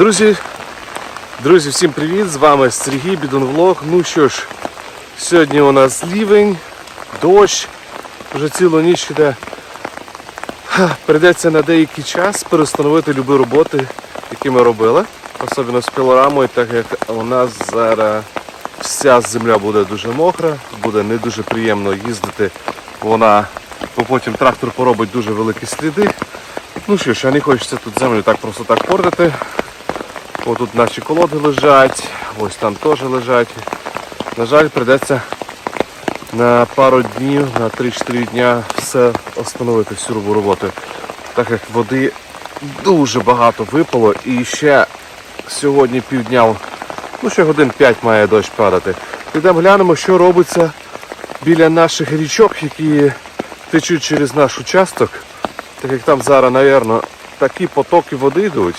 Друзі, друзі, всім привіт! З вами Сергій Бідонвлог. Ну що ж, сьогодні у нас лівень, дощ, вже цілу ніч іде. Ха, Прийдеться на деякий час перестановити любі роботи, які ми робили, особливо з пілорамою, так як у нас зараз вся земля буде дуже мокра, буде не дуже приємно їздити. Вона, бо потім трактор поробить дуже великі сліди. Ну що ж, а не хочеться тут землю так просто так портити. Ось тут наші колоди лежать, ось там теж лежать. На жаль, прийдеться на пару днів, на 3-4 дня все остановити всю роботу. Так як води дуже багато випало і ще сьогодні півдня, ну ще годин 5 має дощ падати. Підемо глянемо, що робиться біля наших річок, які течуть через наш участок. Так як там зараз, мабуть, такі потоки води йдуть.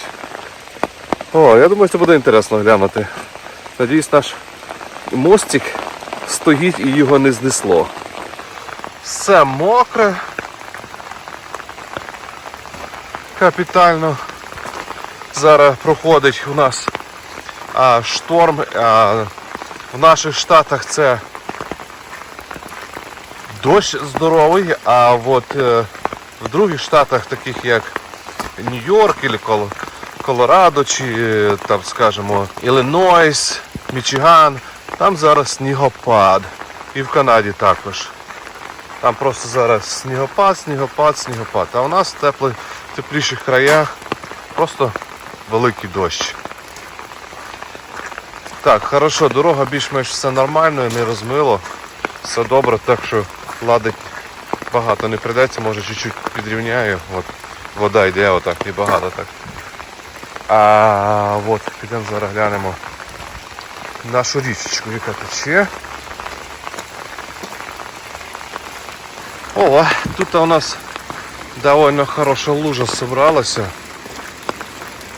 О, я думаю, це буде інтересно глянути. Надіюсь, наш мостик стоїть і його не знесло. Все мокре. Капітально. Зараз проходить у нас а, шторм. А, в наших штатах це дощ здоровий, а от е, в других штатах, таких як Нью-Йорк або Колорадо, чи е, там, скажімо, Іллінойс, Мічиган, там зараз снігопад. І в Канаді також. Там просто зараз снігопад, снігопад, снігопад. А у нас в теплих, тепліших краях просто великий дощ. Так, хорошо, дорога більш-менш все нормально, не розмило. Все добре, так що ладить багато не прийдеться, може чуть-чуть підрівняю. От вода йде отак, і багато так. А от, підемо зараз глянемо нашу річечку, яка тече. О, тут у нас довольно хороша лужа зібралася.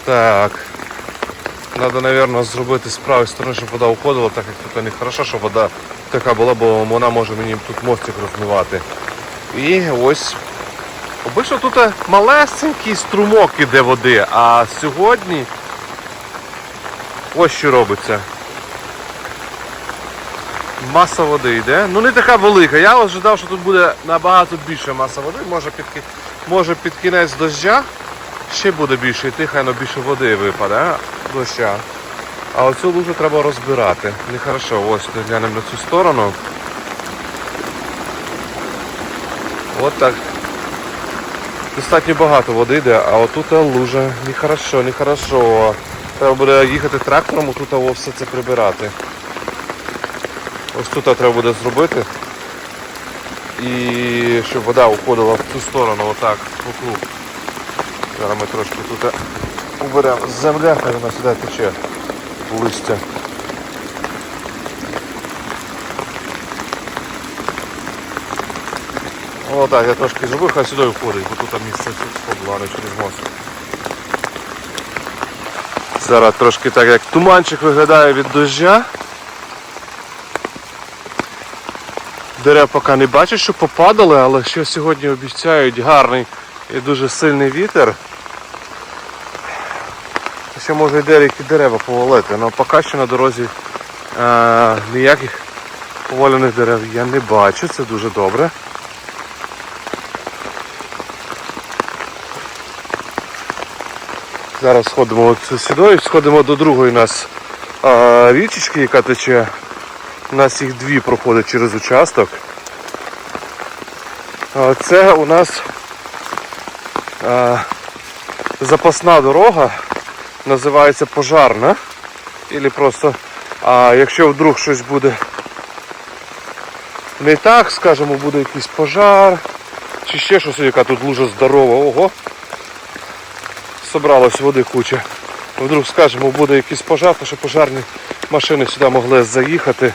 Так. Надо, наверное, зробити з правої сторони, щоб вода уходила, так як тут не хорошо, щоб вода така була, бо вона може мені тут мостик розмивати. І ось. Обично тут малесенький струмок іде води, а сьогодні ось що робиться. Маса води йде. Ну не така велика. Я ожидав, що тут буде набагато більше маса води. Може під, може під кінець дождя ще буде більше йти, хай ну, більше води випаде, доща. А оцю лужу треба розбирати. Нехорошо, ось глянемо на цю сторону. От так. Достатньо багато води йде, а отут лужа. Нехорошо, нехорошо. Треба буде їхати трактором, отут все це прибирати. Ось тут треба буде зробити. І щоб вода уходила в цю сторону, отак, вокруг. Зараз ми трошки тут уберемо земля, хай вона сюди тече листя. О, так, я трошки зробив, хай сюди входить, бо тут місце сходило, через мост. Зараз трошки так як туманчик виглядає від дождя. Дерев поки не бачу, що попадали, але що сьогодні обіцяють гарний і дуже сильний вітер. Ще може і деякі дерева повалити, але поки що на дорозі е, ніяких повалених дерев я не бачу, це дуже добре. Зараз сходимо от сюди і сходимо до другої нас е, річечки, яка тече. У нас їх дві проходять через участок. А Це у нас е, запасна дорога, називається пожарна. Ілі просто, а якщо вдруг щось буде не так, скажімо, буде якийсь пожар, чи ще щось, яка тут лужа здорова, ого, собралось води куча. Вдруг, скажімо, буде якийсь пожар, то що пожарні машини сюди могли заїхати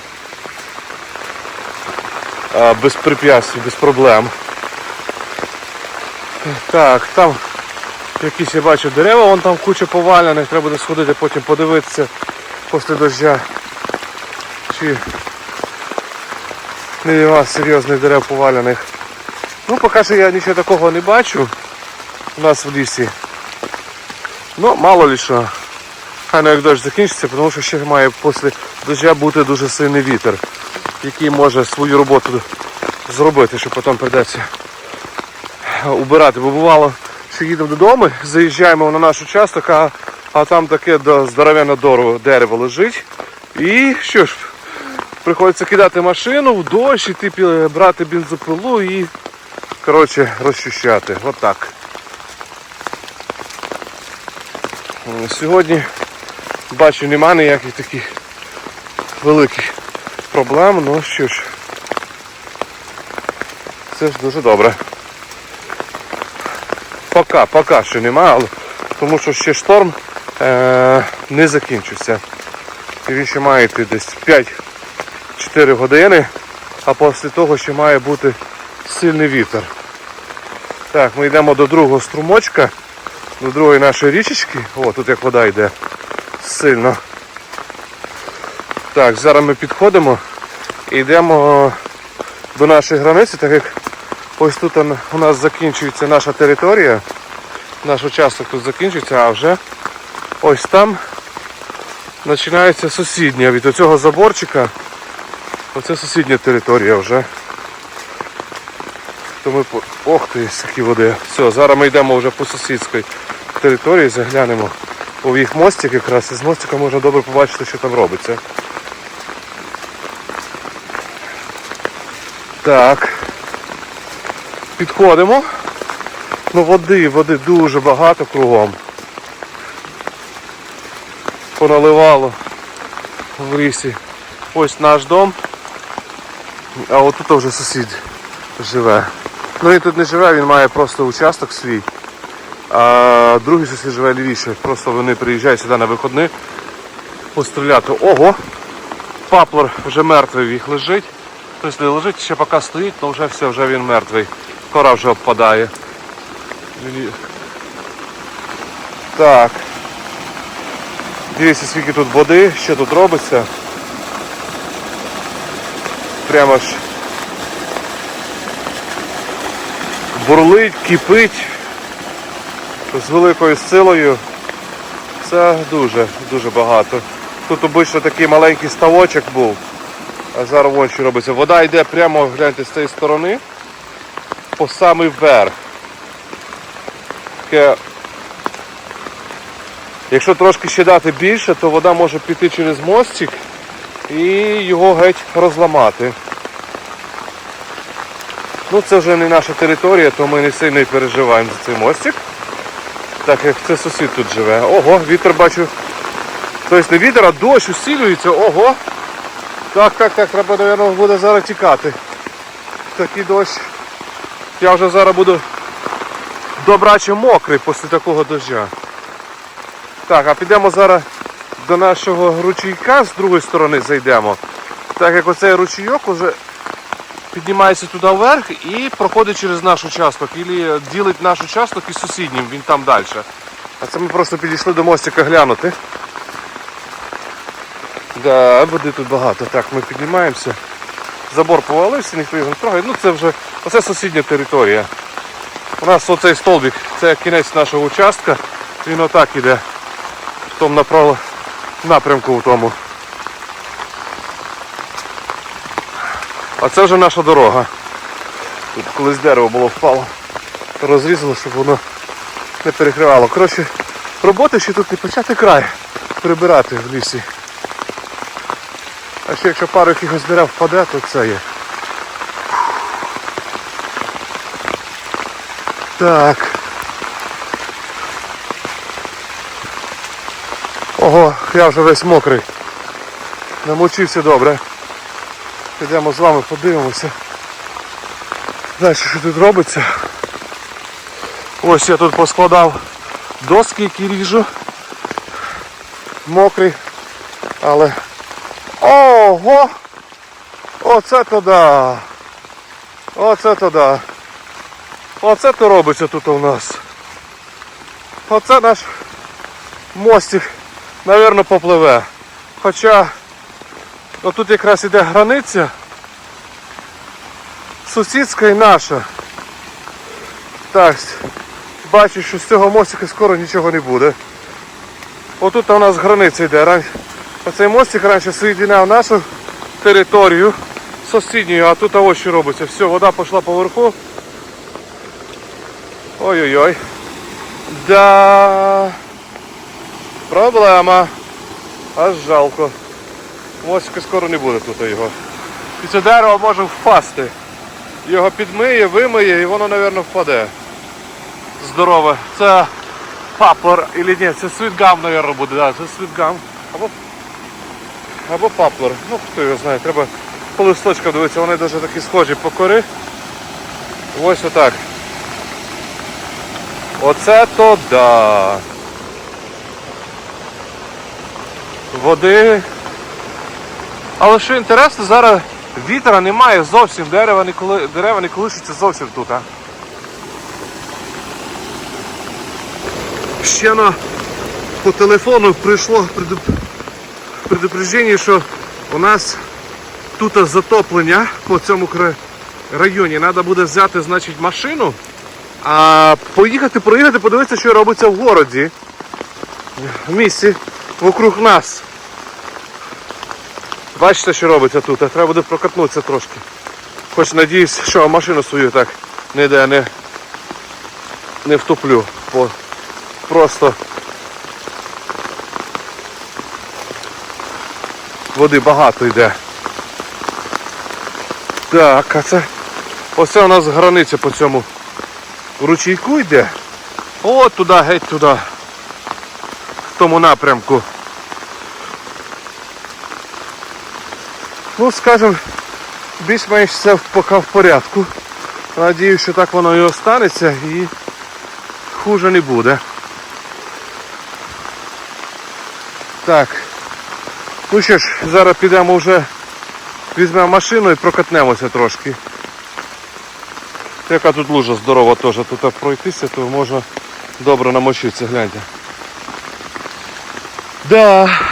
а, без препятствий, без проблем. Так, там якісь я бачу дерева, вон там куча повалених, треба буде сходити, потім подивитися після дождя. Чи нема серйозних дерев повалених. Ну, поки що я нічого такого не бачу у нас в лісі. Ну, мало ли що. А ну як дощ закінчиться, тому що ще має після доща бути дуже сильний вітер, який може свою роботу зробити, що потім прийдеться убирати. Бо бувало, що їдемо додому, заїжджаємо на наш участок, а, а там таке до- здоровенне дерево, лежить. І що ж, приходиться кидати машину в дощ, іти брати бензопилу і коротше розчищати. Отак. М, Сьогодні бачу нема ніяких таких великих проблем, ну що ж, це ж дуже добре. Пока, поки що нема, але тому що ще шторм е- не закінчився. І він ще має йти десь 5-4 години, а після того ще має бути сильний вітер. Так, ми йдемо до другого струмочка, до другої нашої річечки. О, тут як вода йде сильно. Так, зараз ми підходимо і йдемо до нашої границі, так як ось тут у нас закінчується наша територія. Наш участок тут закінчується, а вже ось там починається сусідня. Від оцього заборчика оце сусідня територія вже. То ми. Ох ти, які води. Все, зараз ми йдемо вже по сусідській території, заглянемо у їх мостик якраз. І з мостика можна добре побачити, що там робиться. Так. Підходимо. Ну води, води дуже багато кругом. Поналивало в лісі. Ось наш дом. А отут вже сусід живе. Ну він тут не живе, він має просто участок свій. А другий сусід живе лівіше. Просто вони приїжджають сюди на виходни постріляти. Ого! Паплор вже мертвий в їх лежить. Тобто лежить, ще поки стоїть, але вже все, вже він мертвий. Кора вже обпадає. Так. Дивіться, скільки тут води, що тут робиться. Прямо ж бурлить, кипить з великою силою. Це дуже, дуже багато. Тут обично такий маленький ставочок був, а зараз вон що робиться. Вода йде прямо, гляньте, з цієї сторони, по самий верх. Таке, якщо трошки ще дати більше, то вода може піти через мостик і його геть розламати. Ну це вже не наша територія, то ми не сильно переживаємо за цей мостик. Так як це сусід тут живе. Ого, вітер бачу. Тобто не вітер, а дощ усилюється. Ого. Так, так, так, треба, мабуть, буде зараз тікати. Такий дощ. Я вже зараз буду добраче мокрий після такого дождя. Так, а підемо зараз до нашого ручійка з другої сторони зайдемо. Так як оцей ручійок уже піднімається туди вверх і проходить через наш участок. Ілі ділить наш участок із сусіднім, він там далі. А це ми просто підійшли до мостика глянути. Да, води тут багато. Так, ми піднімаємося. Забор повалився, ніхто його не трогає. Ну це вже оце сусідня територія. У нас оцей столбик, це кінець нашого участка. Він отак іде в тому напрямку в тому. А це вже наша дорога. Тут колись дерево було впало. Розрізало, щоб воно не перекривало. Коротше, роботи ще тут не почати край прибирати в лісі. А ще якщо пару якихось дерев впаде, то це є. Так. Ого, я вже весь мокрий. Намочився добре. Підемо з вами подивимося. Далі що тут робиться. Ось я тут поскладав доски, які ріжу. Мокрий. Але... Ого! Оце то да! Оце то да! Оце то робиться тут у нас. Оце наш мостик, напевно, попливе. Хоча отут якраз іде границя сусідська і наша. Так, бачу, що з цього мостика скоро нічого не буде. Отут у нас границя йде. Ран- Оцей мостик раніше соєдиняв нашу територію з сусідньою, а тут ось що робиться. Все, вода пішла поверху. Ой-ой-ой. Да. Проблема. Аж жалко. Мостика скоро не буде тут його. І це дерево може впасти. Його підмиє, вимиє і воно, мабуть, впаде. Здорове. Це паплер, или ні, це світгам, мабуть, буде, да, це світгам. Або, або паплер. Ну, хто його знає, треба по листочкам дивитися, вони навіть такі схожі по кори. Ось отак. Оце то да. Води. Але що інтересно, зараз вітра немає зовсім, дерева не, коли, дерева не колишуться зовсім тут. А? Ще на, по телефону прийшло предуп... предупреждення, що у нас тут затоплення по цьому районі. Треба буде взяти значить, машину, а поїхати, проїхати, подивитися, що робиться в городі. В місті вокруг нас. Бачите, що робиться тут, треба буде прокатнутися трошки. Хоч надіюсь, що машину свою так ніде не, не втоплю. Бо просто води багато йде. Так, а це оце у нас границя по цьому ручейку йде. От туди, геть туди. В тому напрямку. Ну, скажем, більш-менш все поки в порядку. Надіюсь, що так воно і останеться і хуже не буде. Так. Ну що ж, зараз підемо вже візьмемо машину і прокатнемося трошки. Яка тут лужа здорова теж тут пройтися, то можна добре намочитися, гляньте. Да.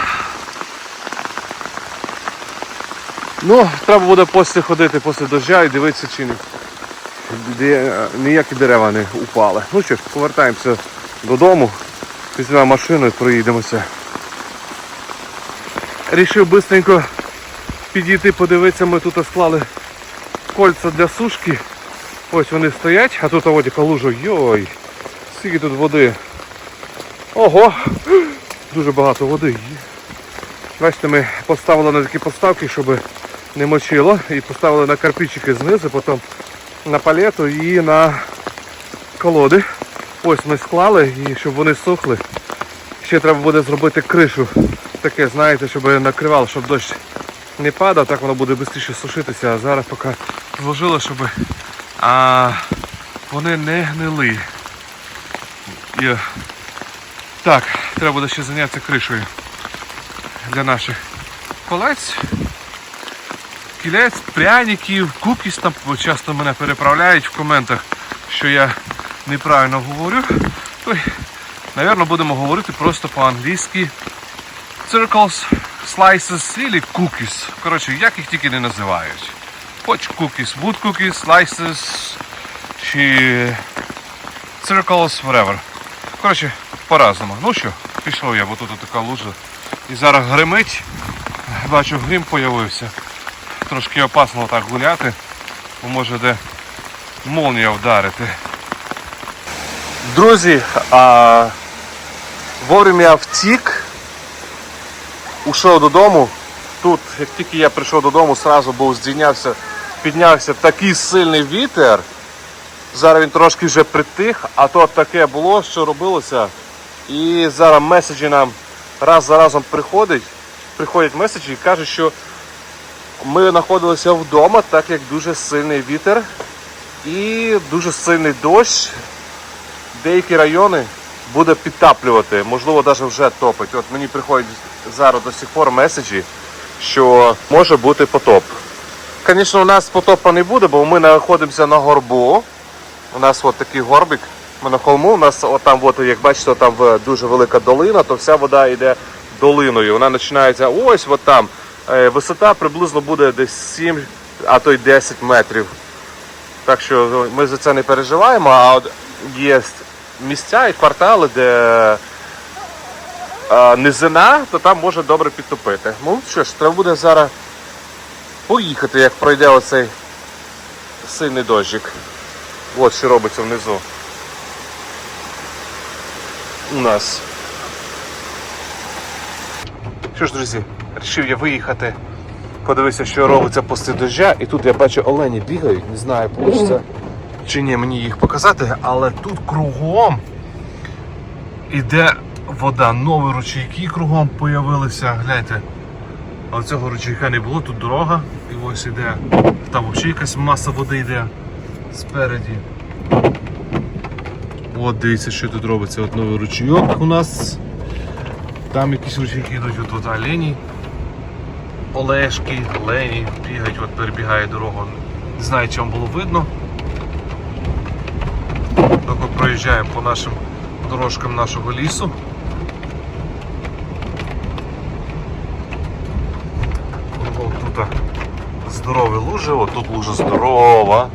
Ну, треба буде після ходити після дождя і дивитися, чи ніякі дерева не упали. Ну що ж, повертаємося додому, візьмемо машину і проїдемося. Рішив швидко підійти, подивитися, ми тут склали кольця для сушки. Ось вони стоять, а тут ось яка лужа. Йой, скільки тут води. Ого! Дуже багато води. Бачите, ми поставили на такі поставки, щоб не мочило. І поставили на карпічики знизу, потім на палету і на колоди. Ось ми склали, і щоб вони сохли. Ще треба буде зробити кришу. Таке, знаєте, щоб накривало, щоб дощ не падав, так воно буде швидше сушитися. А зараз поки зложили, щоб а, вони не гнили. І, так, треба буде ще зайнятися кришею для наших колець. Кілець, пряників, кукіс там часто мене переправляють в коментах, що я неправильно говорю. Ой, Навірно, будемо говорити просто по-англійськи. Circles, slices или cookies. Коротше, як їх тільки не називають. Хоч cookies, wood cookies, slices чи circles, whatever. Коротше, по-разному. Ну що, пішов я, бо тут така лужа. І зараз гримить. Бачу, грім появився. Трошки опасно так гуляти, бо може де молнія вдарити. Друзі, а вовремя втік, ушов додому. Тут, як тільки я прийшов додому, сразу був здійнявся, піднявся такий сильний вітер. Зараз він трошки вже притих, а то таке було, що робилося. І зараз меседжі нам раз за разом приходять, приходять меседжі і кажуть, що ми знаходилися вдома, так як дуже сильний вітер і дуже сильний дощ. Деякі райони буде підтаплювати, можливо, навіть вже топить. От мені приходять зараз до сих пор меседжі, що може бути потоп. Звісно, у нас потопа не буде, бо ми знаходимося на горбу. У нас от такий горбик. Ми на холму. У нас от там, от, як бачите, там дуже велика долина, то вся вода йде долиною. Вона починається ось от там. Е, Висота приблизно буде десь 7, а то й 10 метрів. Так що ми за це не переживаємо, а от є місця і квартали, де низина, то там може добре підтопити. Ну що ж, треба буде зараз поїхати, як пройде оцей сильний дощик. От що робиться внизу. У нас. Що ж, друзі, вирішив я виїхати. Подивися, що робиться після дождя. І тут я бачу олені бігають, не знаю, вийде чи ні мені їх показати, але тут кругом іде вода. Нові ручейки кругом появилися. Гляньте. А цього ручейка не було, тут дорога. І ось іде. Там взагалі якась маса води йде спереді. От дивіться, що тут робиться. От новий ручейок у нас. Там якісь ручейки йдуть, от, от олені. Олешки, лені бігають, от перебігає дорогу. Не знаю, чи вам було видно. Тільки проїжджаємо по нашим дорожкам нашого лісу. Тут здорові лужи, от тут лужа здорова.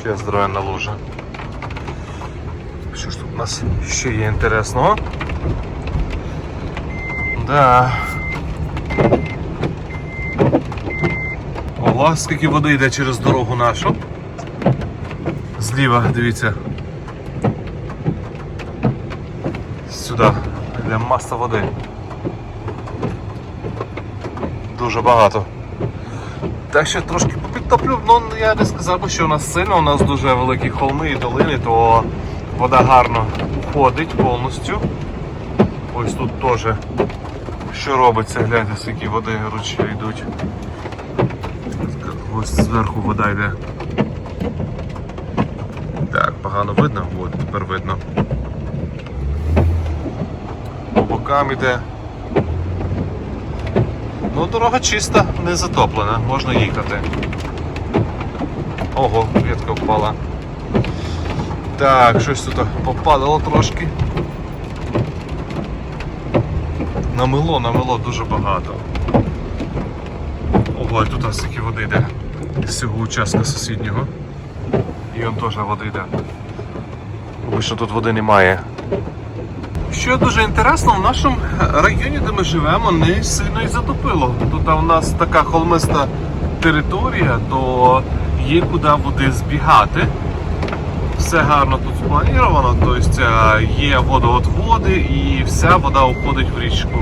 Ще здоровенна лужа. Що ж тут у нас ще є інтересного? Да. Ого, скільки води йде через дорогу нашу. Зліва, дивіться. Сюди йде маса води. Дуже багато. Так що трошки попідтоплю, ну я не сказав би, що у нас сильно, у нас дуже великі холми і долини, то вода гарно уходить повністю. Ось тут теж що робиться, гляньте, скільки води ручі йдуть. Ось зверху вода йде. Так, погано видно, от тепер видно. По бокам іде. Ну, дорога чиста, не затоплена, можна їхати. Ого, ветка впала. Так, щось тут попадало трошки. Намило, намило дуже багато. Ого, тут стільки води йде з цього участка сусіднього. І он теж води йде. Обично тут води немає. Що дуже інтересно, в нашому районі, де ми живемо, не сильно і затопило. Тут у нас така холмиста територія, то є куди води збігати. Все гарно тут спланіровано, тобто е, є водоотводи і вся вода уходить в річку.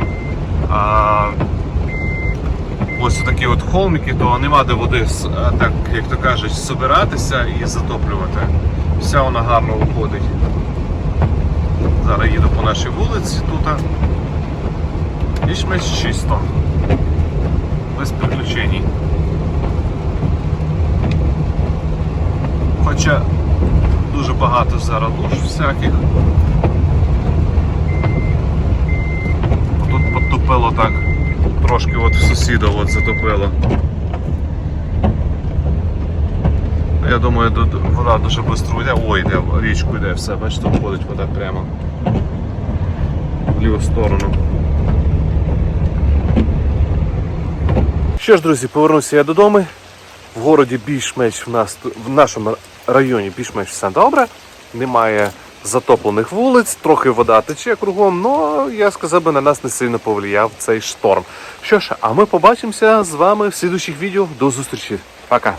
Ось такі от холмики, то нема де води, е, так як то кажуть, собиратися і затоплювати. Вся вона гарно уходить. Зараз їду по нашій вулиці тут. Більш-менш чисто. Без приключень. Хоча дуже багато зараз луж всяких. Тут підтопило так. Трошки от сусіда от затопило. Я думаю, вода дуже швидко йде. Ой, йде, в річку йде, все, бачите, входить вода прямо в ліву сторону. Що ж, друзі, повернувся я додому. В городі більш-менш в нас в нашому районі більш-менш все добре. Немає затоплених вулиць, трохи вода тече кругом, але я сказав би на нас не сильно повлияв цей шторм. Що ж, а ми побачимося з вами в слідущих відео. До зустрічі. Пока.